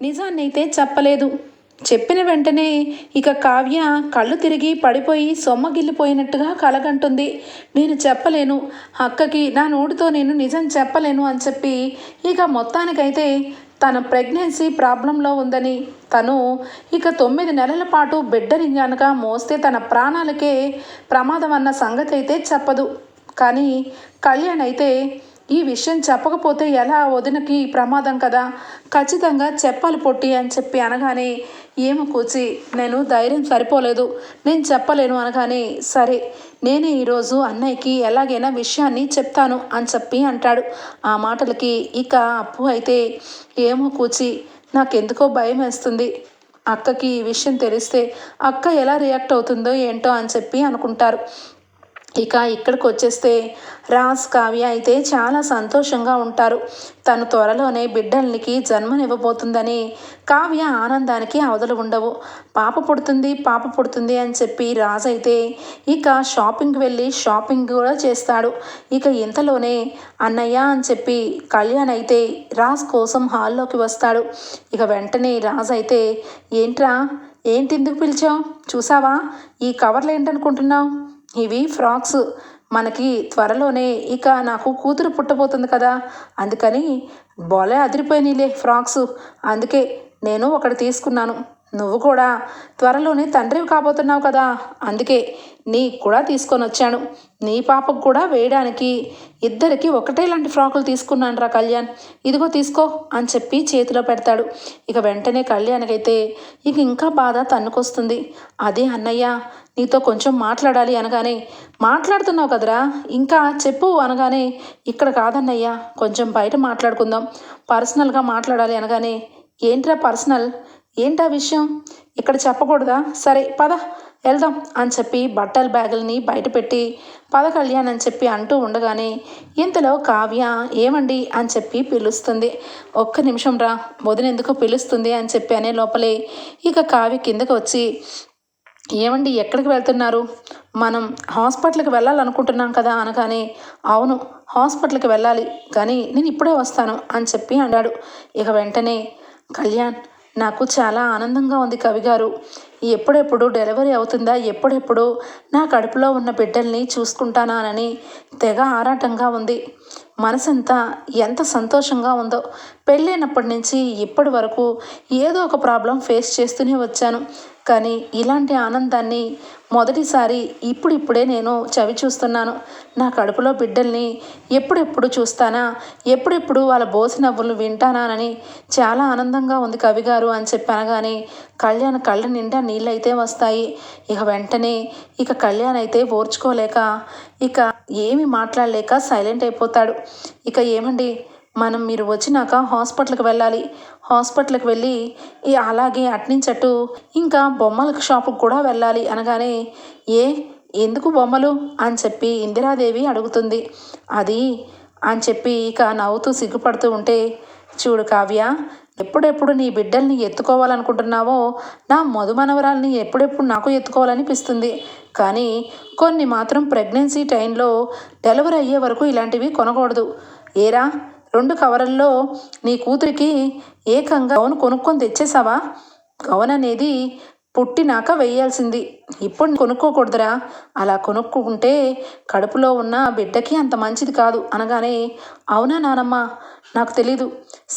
నిజాన్నైతే చెప్పలేదు. చెప్పిన వెంటనే ఇక కావ్య కళ్ళు తిరిగి పడిపోయి సొమ్మగిల్లిపోయినట్టుగా కలగంటుంది. నేను చెప్పలేను. అక్కకి నా నోటితో నేను నిజం చెప్పలేను అని చెప్పి ఇక మొత్తానికైతే తన ప్రెగ్నెన్సీ ప్రాబ్లంలో ఉందని తను ఇక తొమ్మిది నెలల పాటు బిడ్డని గనక మోస్తే తన ప్రాణాలకే ప్రమాదం అన్న సంగతి అయితే చెప్పదు. కానీ కళ్యాణ్ అయితే ఈ విషయం చెప్పకపోతే ఎలా వదినకి ప్రమాదం కదా? ఖచ్చితంగా చెప్పాలి పొట్టి అని చెప్పి అనగానే ఏమి కూచి నేను ధైర్యం సరిపోలేదు. నేను చెప్పలేను అనగానే సరే నేనే ఈరోజు అన్నయ్యకి ఎలాగైనా విషయాన్ని చెప్తాను అని చెప్పి అంటాడు. ఆ మాటలకి ఇక అప్పు అయితే ఏమో కూచి నాకెందుకో భయం వేస్తుంది. అక్కకి ఈ విషయం తెలిస్తే అక్క ఎలా రియాక్ట్ అవుతుందో ఏంటో అని చెప్పి అనుకుంటారు. ఇక ఇక్కడికి వచ్చేస్తే రాజ్ కావ్య అయితే చాలా సంతోషంగా ఉంటారు. తను త్వరలోనే బిడ్డలకి జన్మనివ్వబోతుందని కావ్య ఆనందానికి అవధులు ఉండవు. పాప పుడుతుంది పాప పుడుతుంది అని చెప్పి రాజ్ అయితే ఇక షాపింగ్కి వెళ్ళి షాపింగ్ కూడా చేస్తాడు. ఇక ఇంతలోనే అన్నయ్య అని చెప్పి కళ్యాణ్ అయితే రాజ్ కోసం హాల్లోకి వస్తాడు. ఇక వెంటనే రాజ్ అయితే ఏంట్రా? ఏంటి ఎందుకు పిలిచావు? చూసావా? ఈ కవర్లు ఏంటనుకుంటున్నావు? ఇవి ఫ్రాక్స్. మనకి త్వరలోనే ఇక నాకు కూతురు పుట్టబోతుంది కదా. అందుకని బోలే అదిరిపోయినాయిలే ఫ్రాక్స్. అందుకే నేను ఒకటి తీసుకున్నాను. నువ్వు కూడా త్వరలోనే తండ్రివి కాబోతున్నావు కదా. అందుకే నీకు కూడా తీసుకొని వచ్చాను నీ పాపకు కూడా వేయడానికి ఇద్దరికి ఒకటే లాంటి ఫ్రాకులు తీసుకున్నాను రా కళ్యాణ్. ఇదిగో తీసుకో అని చెప్పి చేతిలో పెడతాడు. ఇక వెంటనే కళ్యాణ్కైతే ఇక ఇంకా బాధ తన్నుకొస్తుంది. అదే అన్నయ్య నీతో కొంచెం మాట్లాడాలి అనగానే మాట్లాడుతున్నావు కదరా ఇంకా చెప్పు అనగానే ఇక్కడ కాదన్నయ్యా కొంచెం బయట మాట్లాడుకుందాం పర్సనల్గా మాట్లాడాలి అనగానే ఏంట్రా పర్సనల్? ఏంటా విషయం? ఇక్కడ చెప్పకూడదా? సరే పద వెళ్దాం అని చెప్పి బట్టల బ్యాగుల్ని బయట పెట్టి పద కళ్యాణ్ అని చెప్పి అంటూ ఉండగానే ఇంతలో కావ్య ఏమండి? అని చెప్పి పిలుస్తుంది. ఒక్క నిమిషం రా వదినెందుకు పిలుస్తుంది? అని చెప్పి అనే లోపలే ఇక కావ్య కిందకు వచ్చి ఏమండి ఎక్కడికి వెళ్తున్నారు? మనం హాస్పిటల్కి వెళ్ళాలనుకుంటున్నాం కదా అనగానే అవును హాస్పిటల్కి వెళ్ళాలి కానీ నేను ఇప్పుడే వస్తాను అని చెప్పి అన్నాడు ఇక వెంటనే కళ్యాణ్ నాకు చాలా ఆనందంగా ఉంది కవిగారు ఎప్పుడెప్పుడు డెలివరీ అవుతుందా ఎప్పుడెప్పుడు నా కడుపులో ఉన్న బిడ్డల్ని చూసుకుంటానానని తెగ ఆరాటంగా ఉంది. మనసంతా ఎంత సంతోషంగా ఉందో. పెళ్ళైనప్పటి నుంచి ఇప్పటి వరకు ఏదో ఒక ప్రాబ్లం ఫేస్ చేస్తూనే వచ్చాను. కానీ ఇలాంటి ఆనందాన్ని మొదటిసారి ఇప్పుడిప్పుడే నేను చవి చూస్తున్నాను. నా కడుపులో బిడ్డల్ని ఎప్పుడెప్పుడు చూస్తానా? ఎప్పుడెప్పుడు వాళ్ళ బోసి నవ్వులు వింటానానని చాలా ఆనందంగా ఉంది కవిగారు అని చెప్పాను కానీ కళ్యాణ్ కళ్ళ నిండా నీళ్ళైతే వస్తాయి. ఇక వెంటనే ఇక కళ్యాణ్ అయితే ఓర్చుకోలేక ఇక ఏమి మాట్లాడలేక సైలెంట్ అయిపోతాడు. ఇక ఏమండి? మనం మీరు వచ్చినాక హాస్పిటల్కి వెళ్ళాలి. హాస్పిటల్కి వెళ్ళి అలాగే అట్నుంచట్టు ఇంకా బొమ్మల షాపుకి కూడా వెళ్ళాలి అనగానే ఏ? ఎందుకు బొమ్మలు? అని చెప్పి ఇందిరాదేవి అడుగుతుంది. అది? అని చెప్పి ఇక నవ్వుతూ సిగ్గుపడుతూ ఉంటే చూడు కావ్య ఎప్పుడెప్పుడు నీ బిడ్డల్ని ఎత్తుకోవాలనుకుంటున్నావో నా మధుమనవరాల్ని ఎప్పుడెప్పుడు నాకు ఎత్తుకోవాలనిపిస్తుంది. కానీ కొన్ని మాత్రం ప్రెగ్నెన్సీ టైంలో డెలివరీ అయ్యే వరకు ఇలాంటివి కొనకూడదు. ఏరా రెండు కవర్లలో నీ కూతురికి ఏకంగా గౌన్ కొనుక్కొని తెచ్చేసావా గౌన్ అనేది పుట్టినాక వేయాల్సింది ఇప్పుడు కొనుక్కోకూడదురా. అలా కొనుక్కుంటే కడుపులో ఉన్న బిడ్డకి అంత మంచిది కాదు అనగానే అవునా నానమ్మ? నాకు తెలీదు.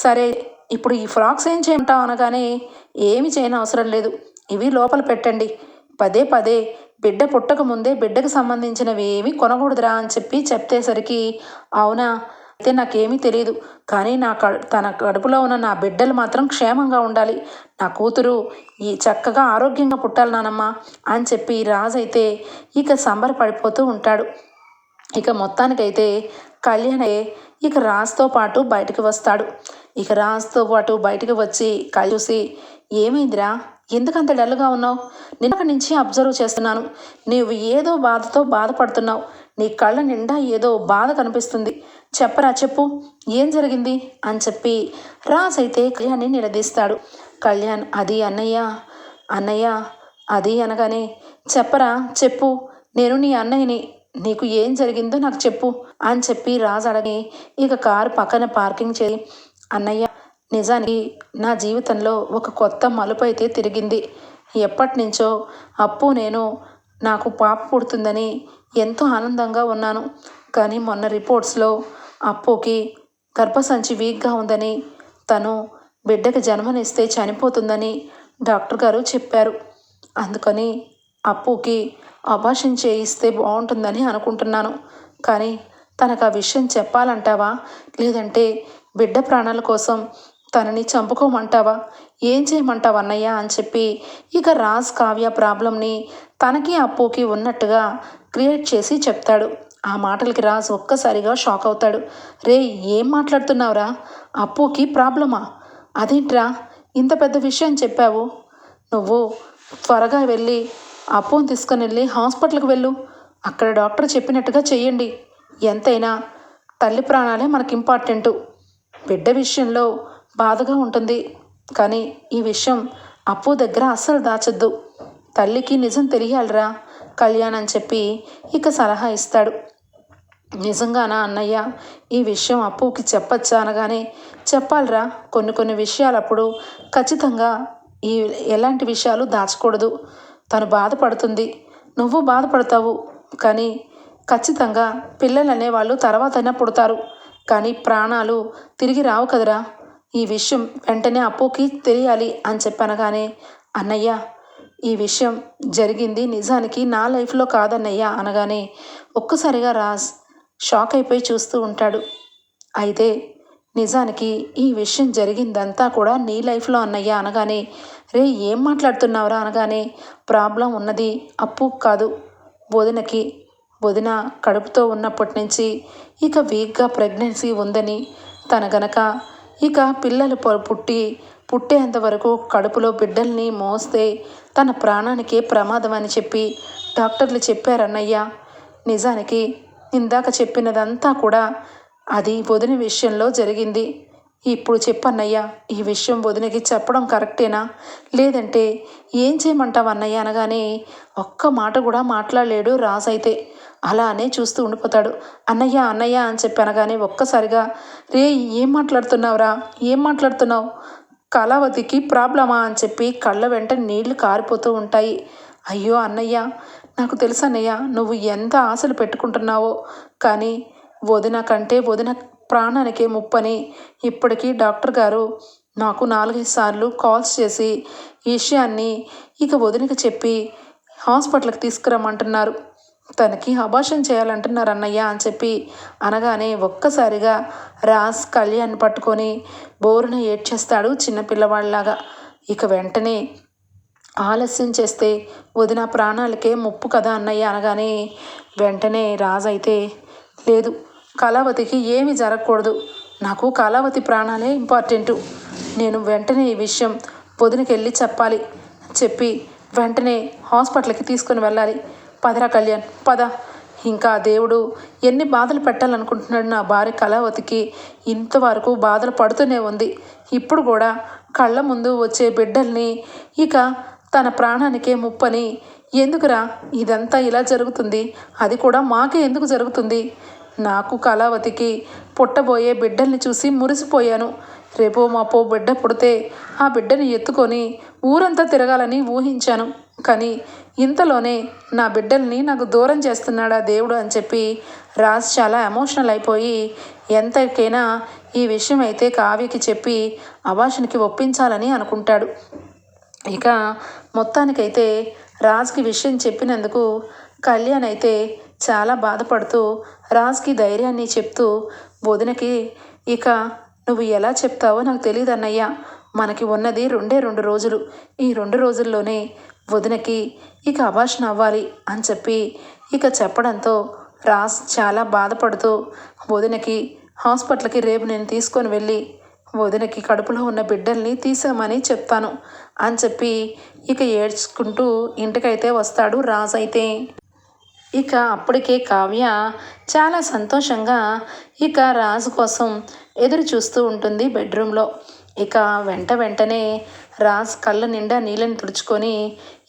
సరే ఇప్పుడు ఈ ఫ్రాక్స్ ఏం చేయమంటావు అనగానే ఏమి చేయని అవసరం లేదు. ఇవి లోపల పెట్టండి. పదే పదే బిడ్డ పుట్టక ముందే బిడ్డకు సంబంధించినవి ఏమీ కొనకూడదురా అని చెప్పి చెప్తేసరికి అవునా? అయితే నాకేమీ తెలియదు కానీ నా కడు తన కడుపులో ఉన్న నా బిడ్డలు మాత్రం క్షేమంగా ఉండాలి. నా కూతురు ఈ చక్కగా ఆరోగ్యంగా పుట్టాలి నానమ్మా అని చెప్పి రాజు అయితే ఇక సంబరపడిపోతూ ఉంటాడు. ఇక మొత్తానికైతే కళ్యాణే ఇక రాజుతో పాటు బయటకు వస్తాడు. ఇక రాజుతో పాటు బయటకు వచ్చి కళ్ళు చూసి ఏమైందిరా? ఎందుకంత డల్గా ఉన్నావు? నిన్న నుంచి అబ్జర్వ్ చేస్తున్నాను. నీవు ఏదో బాధతో బాధపడుతున్నావు. నీ కళ్ళ నిండా ఏదో బాధ కనిపిస్తుంది. చెప్పరా చెప్పు. ఏం జరిగింది? అని చెప్పి రాజ్ అయితే కళ్యాణ్ని నిలదీస్తాడు. కళ్యాణ్ అది అన్నయ్య. అన్నయ్య అది అనగానే చెప్పరా చెప్పు. నేను నీ అన్నయ్యని నీకు ఏం జరిగిందో నాకు చెప్పు. అని చెప్పి రాజు అడగి ఇక కారు పక్కన పార్కింగ్ చేయి అన్నయ్య నిజానికి నా జీవితంలో ఒక కొత్త మలుపు అయితే తిరిగింది. ఎప్పటి నుంచో అప్పు నేను నాకు పాప పుడుతుందని ఎంతో ఆనందంగా ఉన్నాను. కానీ మొన్న రిపోర్ట్స్లో అప్పుకి గర్భసంచి వీక్గా ఉందని తను బిడ్డకి జన్మనిస్తే చనిపోతుందని డాక్టర్ గారు చెప్పారు. అందుకని అప్పుకి అబాషన్ చేయిస్తే బాగుంటుందని అనుకుంటున్నాను. కానీ తనకు ఆ విషయం చెప్పాలంటావా? లేదంటే బిడ్డ ప్రాణాల కోసం తనని చంపుకోమంటావా? ఏం చేయమంటావు అన్నయ్య? అని చెప్పి ఇక రాజ్ కావ్య ప్రాబ్లంని తనకి అప్పుకి ఉన్నట్టుగా క్రియేట్ చేసి చెప్తాడు. ఆ మాటలకి రాజ్ ఒక్కసారిగా షాక్ అవుతాడు. రే ఏం మాట్లాడుతున్నావురా? అప్పుకి ప్రాబ్లమా? అదేంట్రా? ఇంత పెద్ద విషయం చెప్పావు. నువ్వు త్వరగా వెళ్ళి అప్పుని తీసుకుని వెళ్ళి హాస్పిటల్కి వెళ్ళు. అక్కడ డాక్టర్ చెప్పినట్టుగా చెయ్యండి. ఎంతైనా తల్లి ప్రాణాలే మనకి ఇంపార్టెంటు బిడ్డ విషయంలో బాధగా ఉంటుంది. కానీ ఈ విషయం అప్పు దగ్గర అస్సలు దాచొద్దు. తల్లికి నిజం తెలియాలిరా కళ్యాణ్ అని చెప్పి ఇక సలహా ఇస్తాడు. నిజంగానా అన్నయ్య ఈ విషయం అప్పుకి చెప్పచ్చా అనగానే చెప్పాలిరా. కొన్ని కొన్ని విషయాలు అప్పుడు ఖచ్చితంగా ఈ ఎలాంటి విషయాలు దాచకూడదు. తను బాధపడుతుంది. నువ్వు బాధపడతావు. కానీ ఖచ్చితంగా పిల్లలు అనేవాళ్ళు తర్వాతైనా పుడతారు. కానీ ప్రాణాలు తిరిగి రావు కదరా. ఈ విషయం వెంటనే అప్పుకి తెలియాలి అని చెప్పనగానే అన్నయ్య ఈ విషయం జరిగింది నిజానికి నా లైఫ్లో కాదన్నయ్య అనగానే ఒక్కసారిగా రాజ్ షాక్ అయిపోయి చూస్తూ ఉంటాడు. అయితే నిజానికి ఈ విషయం జరిగిందంతా కూడా నీ లైఫ్లో అన్నయ్య అనగానే రే ఏం మాట్లాడుతున్నావురా అనగానే ప్రాబ్లం ఉన్నది అప్పు కాదు బోధనకి వదిన కడుపుతో ఉన్నప్పటి నుంచి ఇక వీక్గా ప్రెగ్నెన్సీ ఉందని తన గనక ఇక పిల్లలు పుట్టి పుట్టేంత వరకు కడుపులో బిడ్డల్ని మోస్తే తన ప్రాణానికే ప్రమాదం అని చెప్పి డాక్టర్లు చెప్పారన్నయ్య. నిజానికి ఇందాక చెప్పినదంతా కూడా అది వదిన విషయంలో జరిగింది. ఇప్పుడు చెప్పన్నయ్య ఈ విషయం వదినకి చెప్పడం కరెక్టేనా? లేదంటే ఏం చేయమంటావు అన్నయ్య అనగానే ఒక్క మాట కూడా మాట్లాడలేడు రాజైతే అలానే చూస్తూ ఉండిపోతాడు. అన్నయ్య అన్నయ్య అని చెప్పి అనగానే ఒక్కసారిగా రే ఏం మాట్లాడుతున్నావురా? ఏం మాట్లాడుతున్నావు? కళావతికి ప్రాబ్లమా? అని చెప్పి కళ్ళ వెంట నీళ్ళు కారిపోతూ ఉంటాయి. అయ్యో అన్నయ్య నాకు తెలుసు అన్నయ్య నువ్వు ఎంత ఆశలు పెట్టుకుంటున్నావో. కానీ వదిన కంటే వదిన ప్రాణానికే ముప్పని. ఇప్పటికీ డాక్టర్ గారు నాకు నాలుగైదు సార్లు కాల్స్ చేసి ఈ విషయాన్ని ఇక వదినకి చెప్పి హాస్పిటల్కి తీసుకురమ్మంటున్నారు. తనకి అభాషణ చేయాలంటున్నారు అన్నయ్య అని చెప్పి అనగానే ఒక్కసారిగా రాజ్ కళ్యాణ్ పట్టుకొని బోరున ఏడ్చేస్తాడు చిన్నపిల్లవాళ్ళలాగా ఇక వెంటనే ఆలస్యం చేస్తే వదిన ప్రాణాలకే ముప్పు కదా అన్నయ్య అనగానే వెంటనే రాజ్ అయితే లేదు కళావతికి ఏమి జరగకూడదు. నాకు కళావతి ప్రాణాలే ఇంపార్టెంటు. నేను వెంటనే ఈ విషయం వదినకి వెళ్ళి చెప్పాలి చెప్పి వెంటనే హాస్పిటల్కి తీసుకుని వెళ్ళాలి. పదరా కళ్యాణ్ పద. ఇంకా దేవుడు ఎన్ని బాధలు పెట్టాలనుకుంటున్నాడు నా భార్య కళావతికి? ఇంతవరకు బాధలు పడుతూనే ఉంది. ఇప్పుడు కూడా కళ్ళ ముందు వచ్చే బిడ్డల్ని ఇక తన ప్రాణానికే ముప్పని. ఎందుకురా ఇదంతా ఇలా జరుగుతుంది? అది కూడా మాకే ఎందుకు జరుగుతుంది? నాకు కళావతికి పుట్టబోయే బిడ్డల్ని చూసి మురిసిపోయాను. రేపో మాపో బిడ్డ పుడితే ఆ బిడ్డని ఎత్తుకొని ఊరంతా తిరగాలని ఊహించాను. కానీ ఇంతలోనే నా బిడ్డల్ని నాకు దూరం చేస్తున్నాడా దేవుడు అని చెప్పి రాజ్ చాలా ఎమోషనల్ అయిపోయి ఎంతకైనా ఈ విషయం అయితే కావ్యకి చెప్పి అభాషణకి ఒప్పించాలని అనుకుంటాడు. ఇక మొత్తానికైతే రాజ్కి విషయం చెప్పినందుకు కళ్యాణ్ అయితే చాలా బాధపడుతూ రాజ్కి ధైర్యాన్ని చెప్తూ వదినకి ఇక నువ్వు ఎలా చెప్తావో నాకు తెలియదు అన్నయ్య మనకి ఉన్నది రెండే రెండు రోజులు. ఈ రెండు రోజుల్లోనే వదినకి ఇక అభాషణ అవ్వాలి అని చెప్పి ఇక చెప్పడంతో రాజ్ చాలా బాధపడుతూ వదినకి హాస్పిటల్కి రేపు నేను తీసుకొని వెళ్ళి వదినకి కడుపులో ఉన్న బిడ్డల్ని తీసామని చెప్తాను అని చెప్పి ఇక ఏడ్చుకుంటూ ఇంటికైతే వస్తాడు రాజ్ అయితే. ఇక అప్పటికే కావ్య చాలా సంతోషంగా ఇక రాజు కోసం ఎదురు చూస్తూ ఉంటుంది బెడ్రూమ్లో. ఇక వెంట వెంటనే రాజ్ కళ్ళ నిండా నీళ్ళని తుడుచుకొని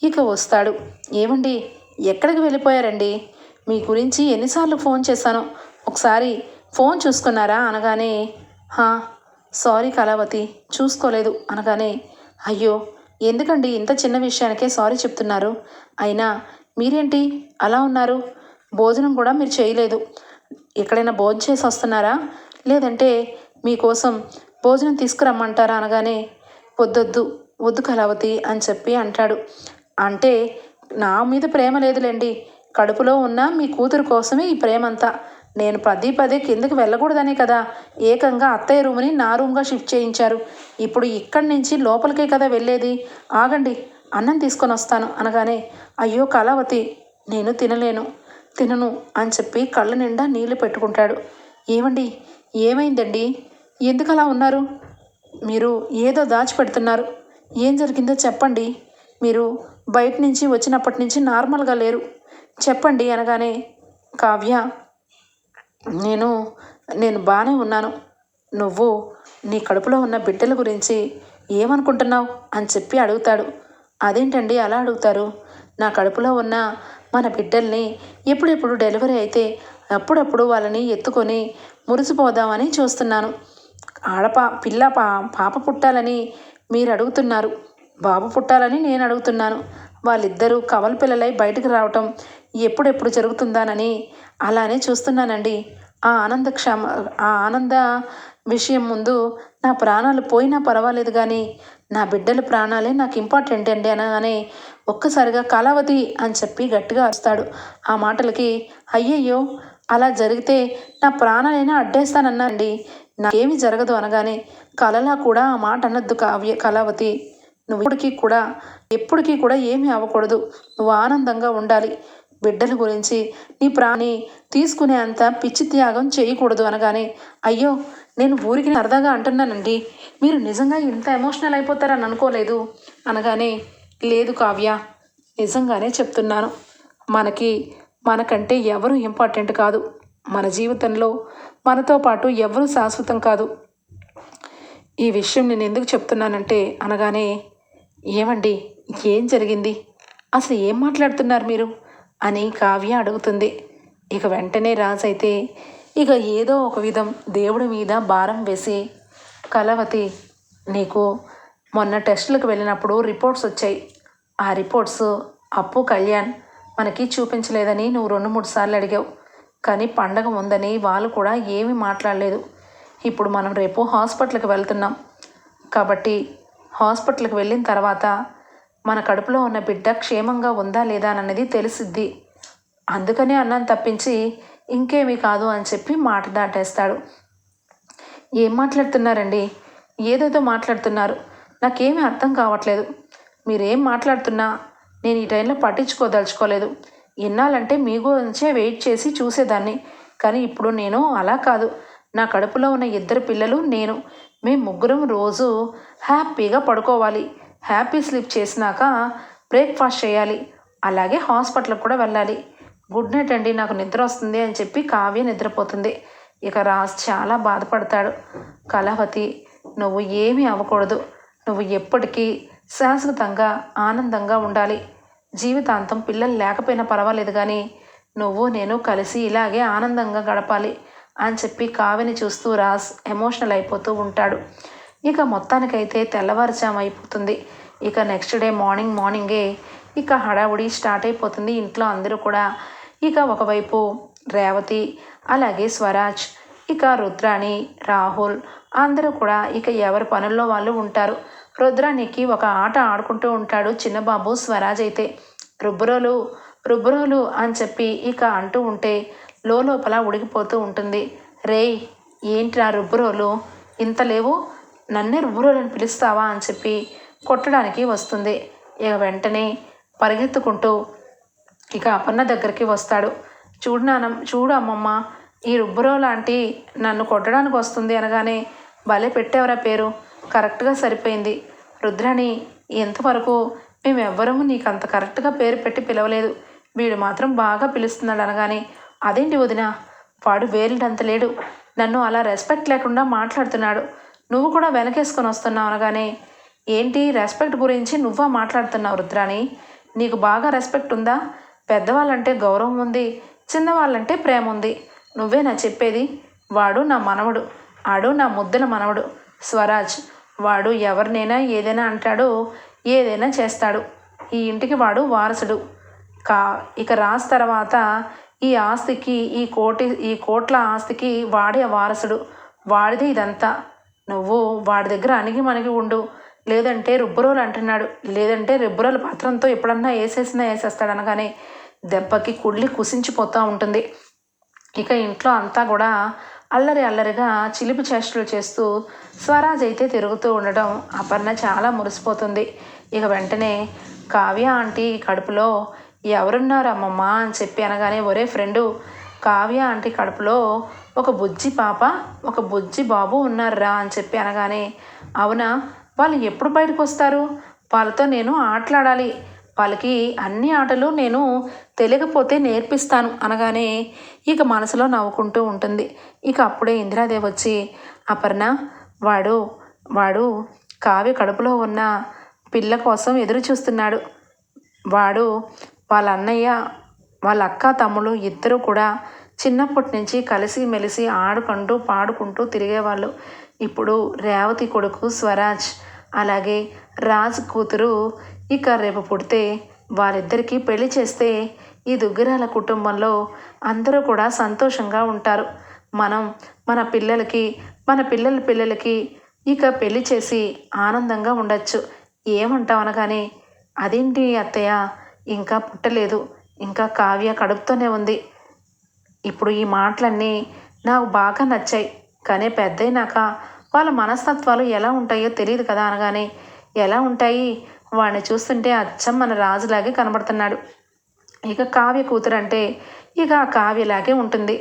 ఇక వస్తాడు. ఏమండి ఎక్కడికి వెళ్ళిపోయారండి? మీ గురించి ఎన్నిసార్లు ఫోన్ చేశాను. ఒకసారి ఫోన్ చూసుకున్నారా? అనగానే హా సారీ కళావతి చూసుకోలేదు. అనగానే అయ్యో ఎందుకండి ఇంత చిన్న విషయానికే సారీ చెప్తున్నారు? అయినా మీరేంటి అలా ఉన్నారు? భోజనం కూడా మీరు చేయలేదు. ఎక్కడైనా భోజనం చేసి వస్తున్నారా? లేదంటే మీకోసం భోజనం తీసుకురమ్మంటారా అనగానే వద్దొద్దు వద్దు కళావతి అని చెప్పి అంటాడు. అంటే నా మీద ప్రేమ లేదులేండి. కడుపులో ఉన్న మీ కూతురు కోసమే ఈ ప్రేమంతా. నేను పదే పదే కిందకి వెళ్ళకూడదనే కదా. ఏకంగా అత్తయ్య రూమ్ని నా రూమ్గా షిఫ్ట్ చేయించారు. ఇప్పుడు ఇక్కడి నుంచి లోపలికే కదా వెళ్ళేది. ఆగండి అన్నం తీసుకొని వస్తాను అనగానే అయ్యో కళావతి నేను తినలేను తినను అని చెప్పి కళ్ళ నిండా నీళ్ళు పెట్టుకుంటాడు. ఏమండి ఏమైందండి? ఎందుకు అలా ఉన్నారు? మీరు ఏదో దాచిపెడుతున్నారు. ఏం జరిగిందో చెప్పండి. మీరు బయట నుంచి వచ్చినప్పటి నుంచి నార్మల్గా లేరు. చెప్పండి అనగానే కావ్య నేను నేను బాగానే ఉన్నాను. నువ్వు నీ కడుపులో ఉన్న బిడ్డల గురించి ఏమనుకుంటున్నావు? అని చెప్పి అడుగుతాడు. అదేంటండి అలా అడుగుతారు? నా కడుపులో ఉన్న మన బిడ్డల్ని ఎప్పుడెప్పుడు డెలివరీ అయితే అప్పుడప్పుడు వాళ్ళని ఎత్తుకొని మురిసిపోదామని చూస్తున్నాను. ఆడపా పిల్ల పా పాప పుట్టాలని మీరు అడుగుతున్నారు బాబు పుట్టాలని నేను అడుగుతున్నాను వాళ్ళిద్దరూ కవల పిల్లలై బయటకు రావటం ఎప్పుడెప్పుడు జరుగుతుందానని అలానే చూస్తున్నానండి. ఆ ఆనంద క్షమ ఆ ఆనంద విషయం ముందు నా ప్రాణాలు పోయినా పర్వాలేదు కానీ నా బిడ్డల ప్రాణాలే నాకు ఇంపార్టెంట్ అండి అనగానే ఒక్కసారిగా కళావతి అని చెప్పి గట్టిగా వస్తాడు ఆ మాటలకి అయ్యయ్యో అలా జరిగితే నా ప్రాణాలైనా అడ్డేస్తానన్నాండి నాకేమీ జరగదు అనగానే కలలా కూడా ఆ మాట అనొద్దు కావ్య కళావతి. నువ్వు ఇప్పటికీ కూడా ఎప్పటికీ కూడా ఏమీ అవ్వకూడదు. నువ్వు ఆనందంగా ఉండాలి. బిడ్డల గురించి నీ ప్రాణి తీసుకునే అంత పిచ్చి త్యాగం చేయకూడదు అనగానే అయ్యో నేను ఊరికి సరదాగా అంటున్నానండి. మీరు నిజంగా ఇంత ఎమోషనల్ అయిపోతారని అనుకోలేదు అనగానే లేదు కావ్య నిజంగానే చెప్తున్నాను. మనకి మనకంటే ఎవరు ఇంపార్టెంట్ కాదు. మన జీవితంలో మనతో పాటు ఎవరు శాశ్వతం కాదు. ఈ విషయం నేను ఎందుకు చెప్తున్నానంటే అనగానే ఏమండి ఏం జరిగింది? అసలు ఏం మాట్లాడుతున్నారు మీరు? అని కావ్య అడుగుతుంది. ఇక వెంటనే రాజైతే ఇక ఏదో ఒక విధం దేవుడి మీద భారం వేసి కలవతి నీకు మొన్న టెస్టులకు వెళ్ళినప్పుడు రిపోర్ట్స్ వచ్చాయి. ఆ రిపోర్ట్స్ అప్పు కళ్యాణ్ మనకి చూపించలేదని నువ్వు రెండు మూడు సార్లు అడిగావు. కానీ పండగ ఉందని వాళ్ళు కూడా ఏమీ మాట్లాడలేదు. ఇప్పుడు మనం రేపు హాస్పిటల్కి వెళ్తున్నాం. కాబట్టి హాస్పిటల్కి వెళ్ళిన తర్వాత మన కడుపులో ఉన్న బిడ్డ క్షేమంగా ఉందా లేదా అన్నది తెలిసిద్ది. అందుకనే అన్నం తప్పించి ఇంకేమీ కాదు అని చెప్పి మాట దాటేస్తాడు. ఏం మాట్లాడుతున్నారండి? ఏదేదో మాట్లాడుతున్నారు. నాకేమీ అర్థం కావట్లేదు. మీరేం మాట్లాడుతున్నా నేను ఈ టైంలో పట్టించుకోదలుచుకోలేదు. ఎన్నాలంటే మీ గురించే వెయిట్ చేసి చూసేదాన్ని. కానీ ఇప్పుడు నేను అలా కాదు. నా కడుపులో ఉన్న ఇద్దరు పిల్లలు నేను. మేము ముగ్గురం రోజు హ్యాపీగా పడుకోవాలి. హ్యాపీ స్లీప్ చేసినాక బ్రేక్ఫాస్ట్ చేయాలి. అలాగే హాస్పిటల్కి కూడా వెళ్ళాలి. గుడ్ నైట్ అండి నాకు నిద్ర వస్తుంది అని చెప్పి కావ్య నిద్రపోతుంది. ఇక రాజ్ చాలా బాధపడతాడు. కళావతి నువ్వు ఏమీ అవ్వకూడదు. నువ్వు ఎప్పటికీ శాశ్వతంగా ఆనందంగా ఉండాలి. జీవితాంతం పిల్లలు లేకపోయినా పర్వాలేదు కానీ నువ్వు నేను కలిసి ఇలాగే ఆనందంగా గడపాలి అని చెప్పి కావ్యని చూస్తూ రాజ్ ఎమోషనల్ అయిపోతూ ఉంటాడు. ఇక మొత్తానికైతే తెల్లవారుజాము అయిపోతుంది ఇక నెక్స్ట్ డే మార్నింగ్ మార్నింగే ఇక హడావుడి స్టార్ట్ అయిపోతుంది ఇంట్లో అందరూ కూడా. ఇక ఒకవైపు రేవతి అలాగే స్వరాజ్ ఇక రుద్రాణి రాహుల్ అందరూ కూడా ఇక ఎవరి పనుల్లో వాళ్ళు ఉంటారు. రుద్రానికి ఒక ఆట ఆడుకుంటూ ఉంటాడు చిన్నబాబు స్వరాజ్ అయితే. రుబ్బురోలు రుబ్బురోలు అని చెప్పి ఇక అంటూ ఉంటే లోపల ఉడికిపోతూ ఉంటుంది. రేయ్ ఏంట్రా రుబ్బురోలు? ఇంత లేవు. నన్నే రుబ్బురోలని పిలుస్తావా అని చెప్పి కొట్టడానికి వస్తుంది. ఇక వెంటనే పరిగెత్తుకుంటూ ఇక అపర్ణ దగ్గరికి వస్తాడు. చూడు నాన్న చూడు అమ్మమ్మ ఈ రుబ్బురో లాంటి నన్ను కొట్టడానికి వస్తుంది అనగానే భలే పెట్టేవరా పేరు. కరెక్ట్గా సరిపోయింది. రుద్రాణి ఎంతవరకు? మేము ఎవ్వరము నీకు అంత కరెక్ట్గా పేరు పెట్టి పిలవలేదు. వీడు మాత్రం బాగా పిలుస్తున్నాడు అనగానే అదేంటి వదిన? వాడు వేరేటంత లేడు. నన్ను అలా రెస్పెక్ట్ లేకుండా మాట్లాడుతున్నాడు. నువ్వు కూడా వెనకేసుకొని వస్తున్నావు అనగానే ఏంటి రెస్పెక్ట్ గురించి నువ్వా మాట్లాడుతున్నావు రుద్రాణి? నీకు బాగా రెస్పెక్ట్ ఉందా? పెద్దవాళ్ళంటే గౌరవం ఉంది చిన్నవాళ్ళంటే ప్రేమ ఉంది. నువ్వే నా చెప్పేది? వాడు నా మనవడు. ఆడు నా ముద్దల మనవడు. స్వరాజ్ వాడు ఎవరినైనా ఏదైనా అంటాడో ఏదైనా చేస్తాడు. ఈ ఇంటికి వాడు వారసుడు. కా ఇక రాజు తర్వాత ఈ ఆస్తికి ఈ కోటి ఈ కోట్ల ఆస్తికి వాడే వారసుడు. వాడిది ఇదంతా. నువ్వు వాడి దగ్గర అణిగి మణిగి ఉండు. లేదంటే రుబ్బురోలు అంటున్నాడు. లేదంటే రుబ్బురోల పత్రంతో ఎప్పుడన్నా వేసేసినా వేసేస్తాడు అనగానే దెబ్బకి కుళ్ళి కుసించిపోతూ ఉంటుంది. ఇక ఇంట్లో అంతా కూడా అల్లరి అల్లరిగా చిలిపి చేష్టలు చేస్తూ స్వరాజ్ అయితే తిరుగుతూ ఉండడం అపర్ణ చాలా మురిసిపోతుంది. ఇక వెంటనే కావ్య ఆంటీ కడుపులో ఎవరున్నారు అమ్మమ్మ? అని చెప్పి అనగానే ఒరే ఫ్రెండు కావ్య ఆంటీ కడుపులో ఒక బుజ్జి పాప ఒక బుజ్జి బాబు ఉన్నారురా అని చెప్పి అనగానే అవునా? వాళ్ళు ఎప్పుడు బయటకు వస్తారు వాళ్ళతో నేను ఆటలాడాలి. వాళ్ళకి అన్ని ఆటలు నేను తెలియకపోతే నేర్పిస్తాను అనగానే ఇక మనసులో నవ్వుకుంటూ ఉంటుంది. ఇక అప్పుడే ఇందిరాదేవి వచ్చి అపర్ణ వాడు వాడు కావ్య కడుపులో ఉన్న పిల్ల కోసం ఎదురు చూస్తున్నాడు. వాడు వాళ్ళ అన్నయ్య వాళ్ళ అక్క తమ్ముడు ఇద్దరు కూడా చిన్నప్పటి నుంచి కలిసి మెలిసి ఆడుకుంటూ పాడుకుంటూ తిరిగేవాళ్ళు. ఇప్పుడు రేవతి కొడుకు స్వరాజ్ అలాగే రాజ్ కూతురు ఇక రేపు పుడితే వాళ్ళిద్దరికీ పెళ్ళి చేస్తే ఈ దుగ్గిరాల కుటుంబంలో అందరూ కూడా సంతోషంగా ఉంటారు. మనం మన పిల్లలకి మన పిల్లల పిల్లలకి ఇక పెళ్ళి చేసి ఆనందంగా ఉండొచ్చు. ఏమంటావు అనగానే అదేంటి అత్తయ్య? ఇంకా పుట్టలేదు. ఇంకా కావ్య కడుపుతోనే ఉంది. ఇప్పుడు ఈ మాటలన్నీ నాకు బాగా నచ్చాయి. కానీ పెద్దయినాక వాళ్ళ మనస్తత్వాలు ఎలా ఉంటాయో తెలియదు కదా అనగానే ఎలా ఉంటాయి? వాడిని చూస్తుంటే అచ్చం మన రాజులాగే కనబడుతున్నాడు. ఇక కావ్య కూతురు అంటే ఇక ఆ కావ్యలాగే ఉంటుంది.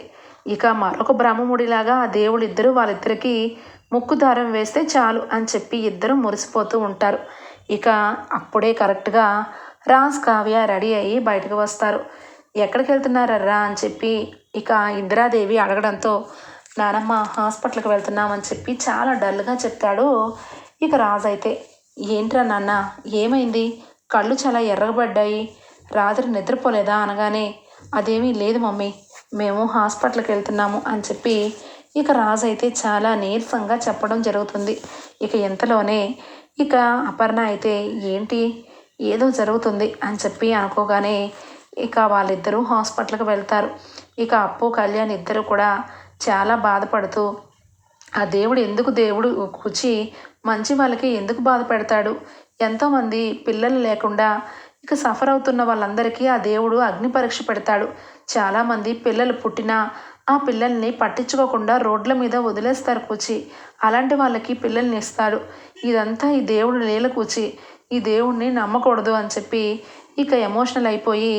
ఇక మరొక బ్రహ్మముడిలాగా ఆ దేవుడిద్దరూ ఇద్దరు వాళ్ళిద్దరికీ ముక్కు దారం వేస్తే చాలు అని చెప్పి ఇద్దరు మురిసిపోతూ ఉంటారు. ఇక అప్పుడే కరెక్ట్గా రాజ్ కావ్య రెడీ అయ్యి బయటకు వస్తారు. ఎక్కడికి వెళ్తున్నారర్రా అని చెప్పి ఇక ఇందిరాదేవి అడగడంతో నానమ్మ హాస్పిటల్కి వెళ్తున్నామని చెప్పి చాలా డల్గా చెప్తాడు ఇక రాజు అయితే ఏంట్రా నాన్న? ఏమైంది? కళ్ళు చాలా ఎర్రగబడ్డాయి రాత్రి నిద్రపోలేదా అనగానే అదేమీ లేదు మమ్మీ మేము హాస్పిటల్కి వెళ్తున్నాము అని చెప్పి ఇక రాజు అయితే చాలా నీరసంగా చెప్పడం జరుగుతుంది. ఇక ఎంతలోనే ఇక అపర్ణ అయితే ఏంటి? ఏదో జరుగుతుంది అని చెప్పి అనుకోగానే ఇక వాళ్ళిద్దరూ హాస్పిటల్కి వెళ్తారు. ఇక అప్పు కళ్యాణ్ ఇద్దరు కూడా చాలా బాధపడుతూ ఆ దేవుడు ఎందుకు దేవుడు కూర్చి మంచి వాళ్ళకి ఎందుకు బాధ పెడతాడు? ఎంతోమంది పిల్లలు లేకుండా ఇక సఫర్ అవుతున్న వాళ్ళందరికీ ఆ దేవుడు అగ్ని పరీక్ష పెడతాడు. చాలామంది పిల్లలు పుట్టినా ఆ పిల్లల్ని పట్టించుకోకుండా రోడ్ల మీద వదిలేస్తారు కూచి. అలాంటి వాళ్ళకి పిల్లల్ని ఇస్తాడు. ఇదంతా ఈ దేవుడు లీల కూచి. ఈ దేవుడిని నమ్మకూడదు అని చెప్పి ఇక ఎమోషనల్ అయిపోయి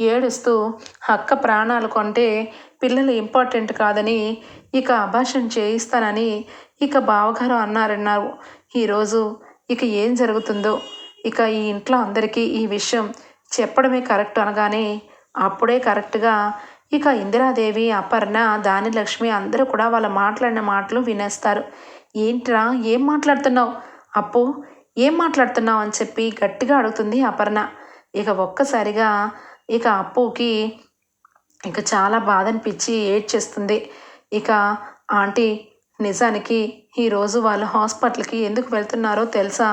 ఏడుస్తూ అక్క ప్రాణాలు కొంటే పిల్లలు ఇంపార్టెంట్ కాదని ఇక అభాషణ చేయిస్తానని ఇక బావగారు అన్నారన్నారు. ఈరోజు ఇక ఏం జరుగుతుందో? ఇక ఈ ఇంట్లో అందరికీ ఈ విషయం చెప్పడమే కరెక్ట్ అనగానే అప్పుడే కరెక్ట్గా ఇక ఇందిరాదేవి అపర్ణ దానిలక్ష్మి అందరూ కూడా వాళ్ళ మాట్లాడిన మాటలు వినేస్తారు. ఏంట్రా? ఏం మాట్లాడుతున్నావు? అప్పు ఏం మాట్లాడుతున్నావు అని చెప్పి గట్టిగా అడుగుతుంది అపర్ణ. ఇక ఒక్కసారిగా ఇక అప్పుకి ఇక చాలా బాధ అనిపించి ఏడ్చేస్తుంది. ఇక ఆంటీ నిజానికి ఈరోజు వాళ్ళు హాస్పిటల్కి ఎందుకు వెళ్తున్నారో తెలుసా?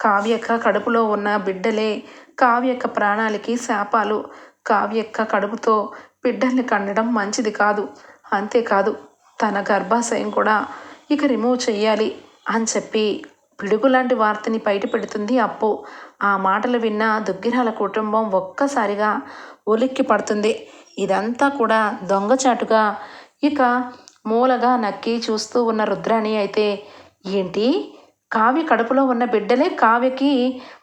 కావ్యక్క కడుపులో ఉన్న బిడ్డలే కావ్యక్క ప్రాణాలకి శాపాలు. కావ్యక్క కడుపుతో బిడ్డల్ని కండడం మంచిది కాదు అంతేకాదు తన గర్భాశయం కూడా ఇక రిమూవ్ చేయాలి అని చెప్పి పిడుగు లాంటి వార్తని బయట పెడుతుంది అప్పు. ఆ మాటలు విన్న దుగ్గిరాల కుటుంబం ఒక్కసారిగా ఉలిక్కి పడుతుంది. ఇదంతా కూడా దొంగచాటుగా. ఇక మూలగా నక్కి చూస్తూ ఉన్న రుద్రాణి అయితే ఏంటి? కావ్య కడుపులో ఉన్న బిడ్డలే కావ్యకి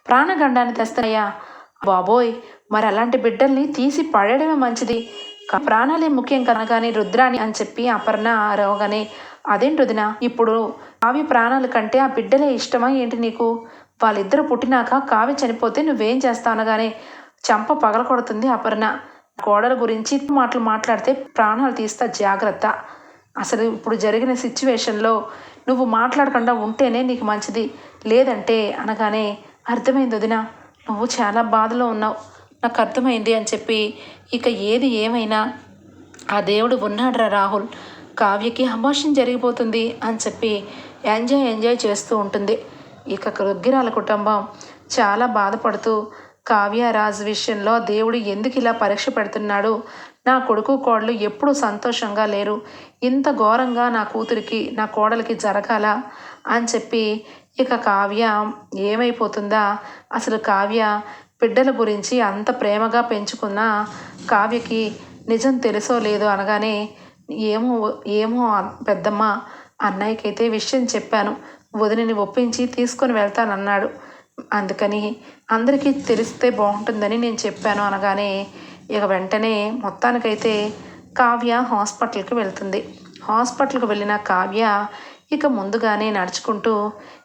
ప్రాణగండాన్ని తెస్తాయా బాబోయ్! మరి అలాంటి బిడ్డల్ని తీసి పడేయడమే మంచిది. ప్రాణాలే ముఖ్యం కనగానే రుద్రాణి అని చెప్పి అపర్ణ అరవగానే అదేంటి వదినా? ఇప్పుడు కావి ప్రాణాల కంటే ఆ బిడ్డలే ఇష్టమా? ఏంటి నీకు? వాళ్ళిద్దరు పుట్టినాక కావి చనిపోతే నువ్వేం చేస్తావు? అనగానే చంప పగల కొడుతుంది అపర్ణ. కోడల గురించి మాటలు మాట్లాడితే ప్రాణాలు తీస్తా జాగ్రత్త. అసలు ఇప్పుడు జరిగిన సిచ్యువేషన్లో నువ్వు మాట్లాడకుండా ఉంటేనే నీకు మంచిది. లేదంటే అనగానే అర్థమైంది వదిన నువ్వు చాలా బాధలో ఉన్నావు. నాకు అర్థమైంది అని చెప్పి ఇక ఏది ఏమైనా ఆ దేవుడు ఉన్నాడురా రాహుల్. కావ్యకి అభాషణ జరిగిపోతుంది అని చెప్పి ఎంజాయ్ ఎంజాయ్ చేస్తూ ఉంటుంది. ఇక రుగ్గిరాల కుటుంబం చాలా బాధపడుతూ కావ్యరాజ్ విషయంలో దేవుడు ఎందుకు ఇలా పరీక్ష పెడుతున్నాడు? నా కొడుకు కోడలు ఎప్పుడూ సంతోషంగా లేరు. ఇంత ఘోరంగా నా కూతురికి నా కోడలికి జరగాల? అని చెప్పి ఇక కావ్య ఏమైపోతుందా? అసలు కావ్య బిడ్డల గురించి అంత ప్రేమగా పెంచుకున్న కావ్యకి నిజం తెలుసో లేదో అనగానే ఏమో ఏమో పెద్దమ్మ అన్నయ్యకైతే విషయం చెప్పాను. వదిలిని ఒప్పించి తీసుకొని వెళ్తానన్నాడు. అందుకని అందరికీ తెలిస్తే బాగుంటుందని నేను చెప్పాను అనగానే ఇక వెంటనే మొత్తానికైతే కావ్య హాస్పిటల్కి వెళ్తుంది. హాస్పిటల్కి వెళ్ళిన కావ్య ఇక ముందుగానే నడుచుకుంటూ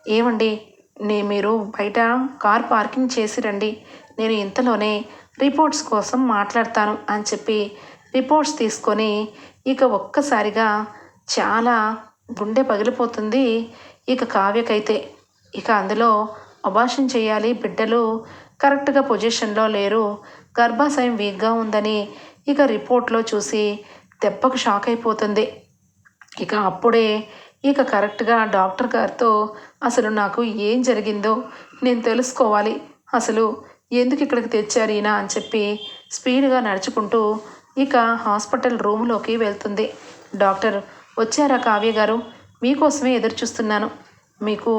ఏమండి నే మీరు బయట కార్ పార్కింగ్ చేసి రండి. నేను ఇంతలోనే రిపోర్ట్స్ కోసం మాట్లాడతాను అని చెప్పి రిపోర్ట్స్ తీసుకొని ఇక ఒక్కసారిగా చాలా గుండె పగిలిపోతుంది ఇక కావ్యకైతే. ఇక అందులో అబార్షన్ చేయాలి. బిడ్డలు కరెక్ట్గా పొజిషన్లో లేరు. గర్భాశయం వీక్గా ఉందని ఇక రిపోర్ట్లో చూసి దెబ్బకు షాక్ అయిపోతుంది. ఇక అప్పుడే ఇక కరెక్ట్గా డాక్టర్ గారితో అసలు నాకు ఏం జరిగిందో నేను తెలుసుకోవాలి. అసలు ఎందుకు ఇక్కడికి తెచ్చారు ఈయన అని చెప్పి స్పీడ్గా నడుచుకుంటూ ఇక హాస్పిటల్ రూమ్లోకి వెళ్తుంది. డాక్టర్ వచ్చారా కావ్య గారు? మీకోసమే ఎదురు చూస్తున్నాను మీకు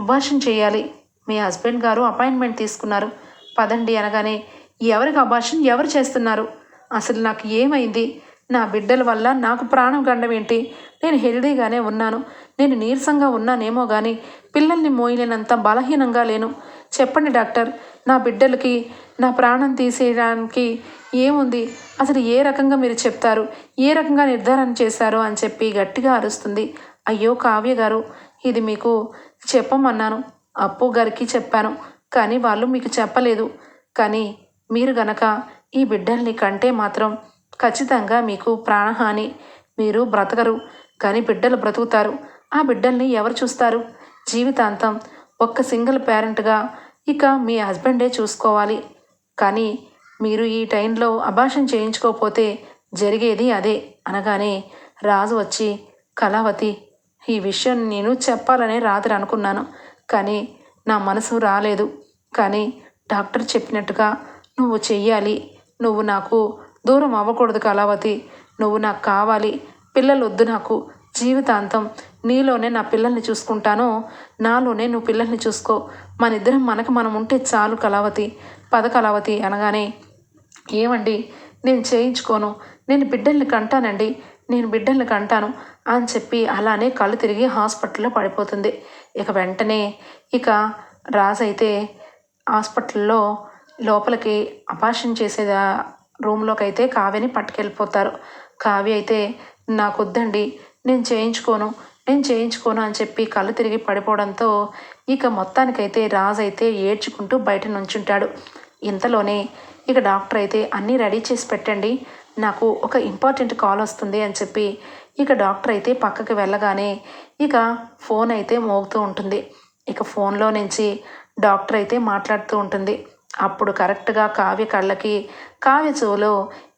అబార్షన్ చేయాలి. మీ హస్బెండ్ గారు అపాయింట్మెంట్ తీసుకున్నారు. పదండి అనగానే ఎవరికి అబార్షన్ ఎవరు చేస్తున్నారు? అసలు నాకు ఏమైంది? నా బిడ్డల వల్ల నాకు ప్రాణం గండం ఏంటి? నేను హెల్దీగానే ఉన్నాను. నేను నీరసంగా ఉన్నానేమో కానీ పిల్లల్ని మోయలేనంత బలహీనంగా లేను. చెప్పండి డాక్టర్ నా బిడ్డలకి నా ప్రాణం తీసేయడానికి ఏముంది? అసలు ఏ రకంగా మీరు చెప్తారు? ఏ రకంగా నిర్ధారణ చేశారు? అని చెప్పి గట్టిగా అరుస్తుంది. అయ్యో కావ్య గారు ఇది మీకు చెప్పమన్నాను. అప్పు గారికి చెప్పాను. కానీ వాళ్ళు మీకు చెప్పలేదు. కానీ మీరు గనక ఈ బిడ్డల్ని కంటే మాత్రం ఖచ్చితంగా మీకు ప్రాణహాని. మీరు బ్రతకరు. కానీ బిడ్డలు బ్రతుకుతారు. ఆ బిడ్డల్ని ఎవరు చూస్తారు? జీవితాంతం ఒక్క సింగిల్ పేరెంట్గా ఇక మీ హస్బెండే చూసుకోవాలి. కానీ మీరు ఈ టైంలో అభాషణ చేయించుకోకపోతే జరిగేది అదే అనగానే రాజు వచ్చి కళావతి ఈ విషయం నేను చెప్పాలనే రాత్రి అనుకున్నాను. కానీ నా మనసు రాలేదు. కానీ డాక్టర్ చెప్పినట్టుగా నువ్వు చెయ్యాలి. నువ్వు నాకు దూరం అవ్వకూడదు కళావతి. నువ్వు నాకు కావాలి. పిల్లలు వద్దు నాకు. జీవితాంతం నీలోనే నా పిల్లల్ని చూసుకుంటాను నాలోనే నువ్వు పిల్లల్ని చూసుకో. మన ఇద్దరం మనకు మనం ఉంటే చాలు కళావతి. పద కళావతి అనగానే ఏమండి? నేను చేయించుకోను. నేను బిడ్డల్ని కంటానండి. నేను బిడ్డల్ని కంటాను అని చెప్పి అలానే కళ్ళు తిరిగి హాస్పిటల్లో పడిపోతుంది. ఇక వెంటనే ఇక రాజైతే హాస్పిటల్లో లోపలికి అపాషన్ చేసే రూమ్లోకి అయితే కావ్యని పట్టుకెళ్ళిపోతారు. కావ్య అయితే నాకు వద్దండి నేను చేయించుకోను నేను చేయించుకోను అని చెప్పి కళ్ళు తిరిగి పడిపోవడంతో ఇక మొత్తానికైతే రాజు అయితే ఏడ్చుకుంటూ బయట నుంచుంటాడు. ఇంతలోనే ఇక డాక్టర్ అయితే అన్నీ రెడీ చేసి పెట్టండి నాకు ఒక ఇంపార్టెంట్ కాల్ వస్తుంది అని చెప్పి ఇక డాక్టర్ అయితే పక్కకి వెళ్ళగానే ఇక ఫోన్ అయితే మోగుతూ ఉంటుంది. ఇక ఫోన్లో నుంచి డాక్టర్ అయితే మాట్లాడుతూ ఉంటుంది. అప్పుడు కరెక్ట్గా కావ్య కళ్ళకి కావ్య చెవులో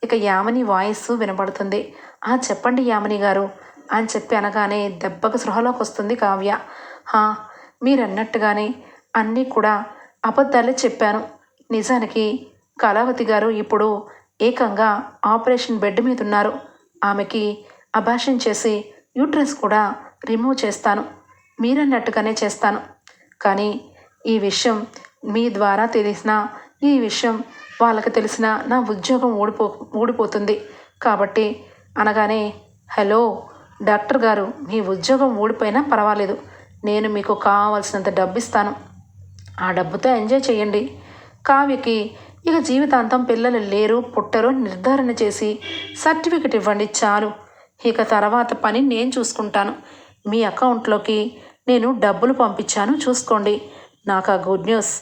ఇక యామిని వాయిస్ వినపడుతుంది ఆ చెప్పండి యామిని గారు అని చెప్పి అనగానే దెబ్బకు సృహలోకి వస్తుంది కావ్య. హా మీరన్నట్టుగానే అన్నీ కూడా అబద్ధాలే చెప్పాను. నిజానికి కళావతి గారు ఇప్పుడు ఏకంగా ఆపరేషన్ బెడ్ మీద ఉన్నారు ఆమెకి అభాషణ చేసి యూట్రస్ కూడా రిమూవ్ చేస్తాను. మీరన్నట్టుగానే చేస్తాను. కానీ ఈ విషయం మీ ద్వారా తెలిసిన ఈ విషయం వాళ్ళకి తెలిసిన నా ఉద్యోగం ఊడిపో ఊడిపోతుంది. కాబట్టి అనగానే హలో డాక్టర్ గారు మీ ఉద్యోగం ఊడిపోయినా పర్వాలేదు. నేను మీకు కావాల్సినంత డబ్బు ఇస్తాను ఆ డబ్బుతో ఎంజాయ్ చేయండి. కావ్యకి ఇక జీవితాంతం పిల్లలు లేరు పుట్టరు నిర్ధారణ చేసి సర్టిఫికెట్ ఇవ్వండి చాలు. ఇక తర్వాత పని నేను చూసుకుంటాను. మీ అకౌంట్లోకి నేను డబ్బులు పంపించాను చూసుకోండి. నాకు ఆ గుడ్ న్యూస్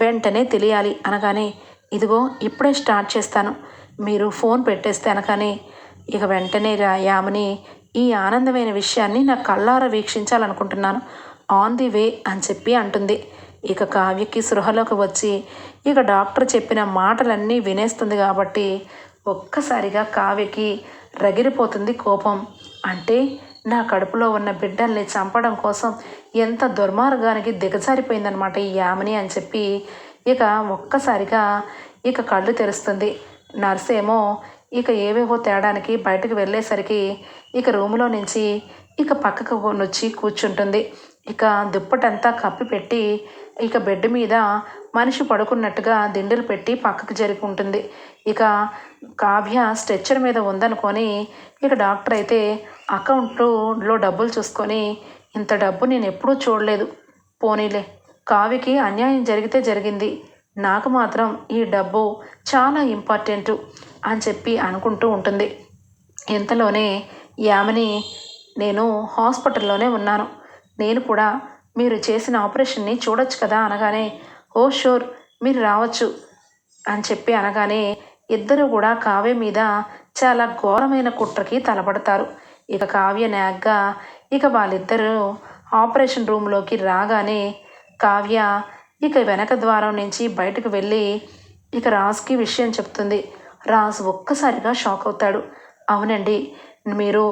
వెంటనే తెలియాలి అనగానే ఇదిగో ఇప్పుడే స్టార్ట్ చేస్తాను. మీరు ఫోన్ పెట్టేస్తే అనగానే ఇక వెంటనే రాయామని ఈ ఆనందమైన విషయాన్ని నా కళ్ళారా వీక్షించాలనుకుంటున్నాను. ఆన్ ది వే అని చెప్పి అంటుంది. ఇక కావ్యకి సృహలోకి వచ్చి ఇక డాక్టర్ చెప్పిన మాటలన్నీ వినేస్తుంది కాబట్టి ఒక్కసారిగా కావ్యకి రగిలిపోతుంది కోపం. అంటే నా కడుపులో ఉన్న బిడ్డల్ని చంపడం కోసం ఎంత దుర్మార్గానికి దిగజారిపోయిందనమాట ఈ యామిని అని చెప్పి ఇక ఒక్కసారిగా ఇక కళ్ళు తెరుస్తుంది. నర్స్ ఏమో ఇక ఏవేవో తేడానికి బయటకు వెళ్ళేసరికి ఇక రూములో నుంచి ఇక పక్కకు నొచ్చి కూర్చుంటుంది. ఇక దుప్పటంతా కప్పి పెట్టి ఇక బెడ్ మీద మనిషి పడుకున్నట్టుగా దిండులు పెట్టి పక్కకు జరిగి ఉంటుంది. ఇక కావ్య స్ట్రెచ్చర్ మీద ఉందనుకొని ఇక డాక్టర్ అయితే అకౌంట్లో డబ్బులు చూసుకొని ఇంత డబ్బు నేను ఎప్పుడూ చూడలేదు. పోనీలే. కావ్యకి అన్యాయం జరిగితే జరిగింది. నాకు మాత్రం ఈ డబ్బు చాలా ఇంపార్టెంటు అని చెప్పి అనుకుంటూ ఉంటుంది. ఇంతలోనే యామిని నేను హాస్పిటల్లోనే ఉన్నాను. నేను కూడా మీరు చేసిన ఆపరేషన్ని చూడొచ్చు కదా అనగానే ఓ షూర్ మీరు రావచ్చు అని చెప్పి అనగానే ఇద్దరు కూడా కావ్య మీద చాలా ఘోరమైన కుట్రకి తలపడతారు. ఇక కావ్య నాగ్గా ఇక వాళ్ళిద్దరూ ఆపరేషన్ రూమ్లోకి రాగానే కావ్య ఇక వెనక ద్వారం నుంచి బయటకు వెళ్ళి ఇక రాజ్కి విషయం చెప్తుంది. రాజ్ ఒక్కసారిగా షాక్ అవుతాడు. అవునండి మీరు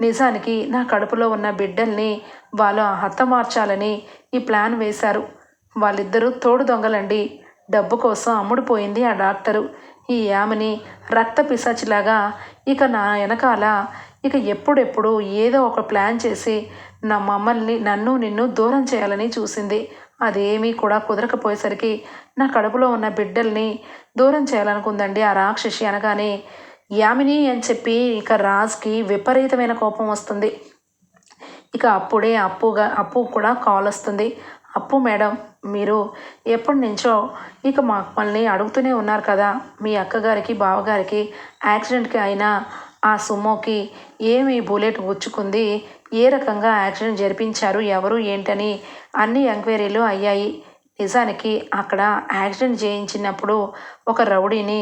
నిజానికి నా కడుపులో ఉన్న బిడ్డల్ని వాళ్ళు హతమార్చాలని ఈ ప్లాన్ వేశారు. వాళ్ళిద్దరూ తోడు దొంగలండి. డబ్బు కోసం అమ్ముడుపోయింది ఆ డాక్టరు. ఈ ఆమెని రక్త పిశాచిలాగా ఇక నా వెనకాల ఇక ఎప్పుడెప్పుడు ఏదో ఒక ప్లాన్ చేసి నా మమ్మల్ని నన్ను నిన్ను దూరం చేయాలని చూసింది. అదేమీ కూడా కుదరకపోయేసరికి నా కడుపులో ఉన్న బిడ్డల్ని దూరం చేయాలనుకుందండి ఆ రాక్షసి అనగానే యామిని అని చెప్పి ఇక రాజ్కి విపరీతమైన కోపం వస్తుంది. ఇక అప్పుడే అప్పుగా అప్పు కూడా కాల్ వస్తుంది. అప్పు మేడం మీరు ఎప్పటి నుంచో ఇక మమ్మల్ని అడుగుతూనే ఉన్నారు కదా. మీ అక్కగారికి బావగారికి యాక్సిడెంట్కి అయినా ఆ సుమోకి ఏమి బుల్లెట్ గుచ్చుకుంది. ఏ రకంగా యాక్సిడెంట్ జరిపించారు ఎవరు ఏంటని అన్ని ఎంక్వైరీలు అయ్యాయి. నిజానికి అక్కడ యాక్సిడెంట్ చేయించినప్పుడు ఒక రౌడీని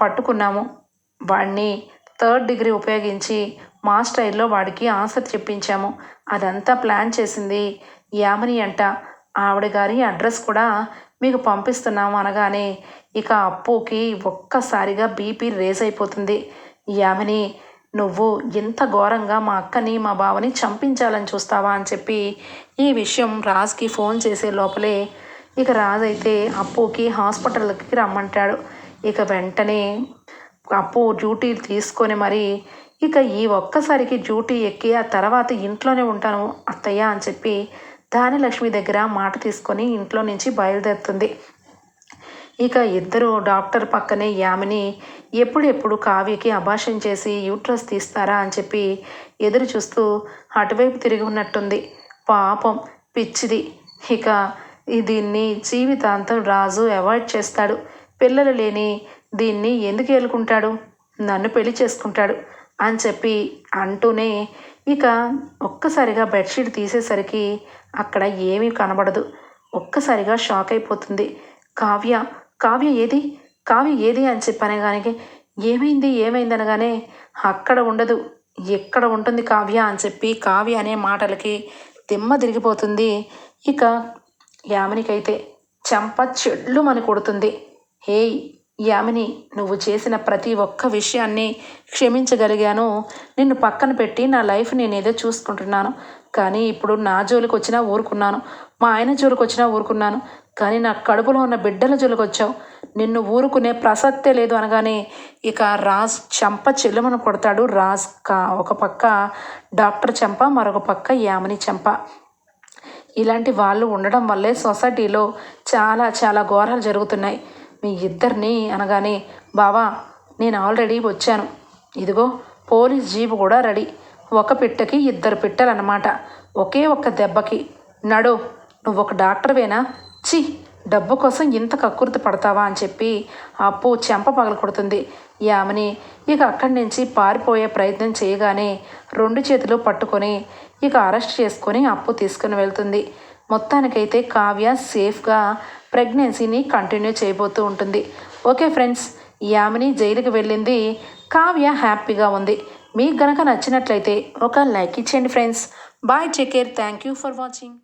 పట్టుకున్నాము. వాడిని థర్డ్ డిగ్రీ ఉపయోగించి మా స్టైల్లో వాడికి ఆన్సర్ చెప్పించాము. అదంతా ప్లాన్ చేసింది యామని అంట. ఆవిడ గారి అడ్రస్ కూడా మీకు పంపిస్తున్నాము అనగానే ఇక అప్పుకి ఒక్కసారిగా బీపీ రేజ్ అయిపోతుంది. యామిని నువ్వు ఇంత ఘోరంగా మా అక్కని మా బావని చంపించాలని చూస్తావా అని చెప్పి ఈ విషయం రాజ్కి ఫోన్ చేసే లోపలే ఇక రాజైతే అయితే అప్పుకి హాస్పిటల్కి రమ్మంటాడు. ఇక వెంటనే అప్పు డ్యూటీ తీసుకొని మరి ఇక ఈ ఒక్కసారికి డ్యూటీ ఎక్కి ఆ తర్వాత ఇంట్లోనే ఉంటాను అత్తయ్య అని చెప్పి దానిలక్ష్మి దగ్గర మాట తీసుకొని ఇంట్లో నుంచి బయలుదేరుతుంది. ఇక ఇద్దరు డాక్టర్ పక్కనే యామిని ఎప్పుడెప్పుడు కావ్యకి అభాషణ చేసి యూట్రస్ తీస్తారా అని చెప్పి ఎదురు చూస్తూ అటువైపు తిరిగి ఉన్నట్టుంది. పాపం పిచ్చిది. ఇక దీన్ని జీవితాంతం రాజు అవాయిడ్ చేస్తాడు. పిల్లలు లేని దీన్ని ఎందుకు ఏలుకుంటాడు? నన్ను పెళ్ళి చేసుకుంటాడు అని చెప్పి అంటూనే ఇక ఒక్కసారిగా బెడ్షీట్ తీసేసరికి అక్కడ ఏమీ కనబడదు. ఒక్కసారిగా షాక్ అయిపోతుంది. కావ్య కావ్య ఏది? కావ్య ఏది అని చెప్పనగానే ఏమైంది? ఏమైంది అనగానే అక్కడ ఉండదు ఎక్కడ ఉంటుంది కావ్య అని చెప్పి కావ్య అనే మాటలకి దిమ్మ తిరిగిపోతుంది. ఇక యామినికైతే చెంప చెళ్ళు మన కొడుతుంది. హేయ్ యామిని నువ్వు చేసిన ప్రతి ఒక్క విషయాన్ని క్షమించగలిగాను. నిన్ను పక్కన పెట్టి నా లైఫ్ నేనేదో చూసుకుంటున్నాను. కానీ ఇప్పుడు నా జోలికి వచ్చినా ఊరుకున్నాను. మా ఆయన జోలికి వచ్చినా ఊరుకున్నాను. కానీ నా కడుపులో ఉన్న బిడ్డల జోలికి వచ్చావు నిన్ను ఊరుకునే ప్రసక్తే లేదు అనగానే ఇక రాజ్ చెంప చెల్లుమని కొడతాడు. రాజ్ కా ఒక పక్క డాక్టర్ చెంప మరొక పక్క యామిని చెంప. ఇలాంటి వాళ్ళు ఉండడం వల్లే సొసైటీలో చాలా చాలా ఘోరాలు జరుగుతున్నాయి. మీ ఇద్దరిని అనగానే బావా నేను ఆల్రెడీ వచ్చాను. ఇదిగో పోలీస్ జీపు కూడా రెడీ. ఒక పిట్టకి ఇద్దరు పిట్టలన్నమాట. ఒకే ఒక్క దెబ్బకి. నడు నువ్వు ఒక డాక్టర్వేనా? చి డబ్బు కోసం ఇంత కక్కుర్తి పడతావా? అని చెప్పి అప్పు చెంప పగల కొడుతుంది. యామని ఇక అక్కడి నుంచి పారిపోయే ప్రయత్నం చేయగానే రెండు చేతులు పట్టుకొని ఇక అరెస్ట్ చేసుకొని అప్పు తీసుకుని వెళ్తుంది. మొత్తానికైతే కావ్య సేఫ్గా ప్రెగ్నెన్సీని కంటిన్యూ చేయబోతూ ఉంటుంది. ఓకే ఫ్రెండ్స్ యామిని జైలుకి వెళ్ళింది కావ్య హ్యాపీగా ఉంది. మీకు గనక నచ్చినట్లయితే ఒక లైక్ ఇచ్చేయండి friends. Bye take care. Thank you for watching.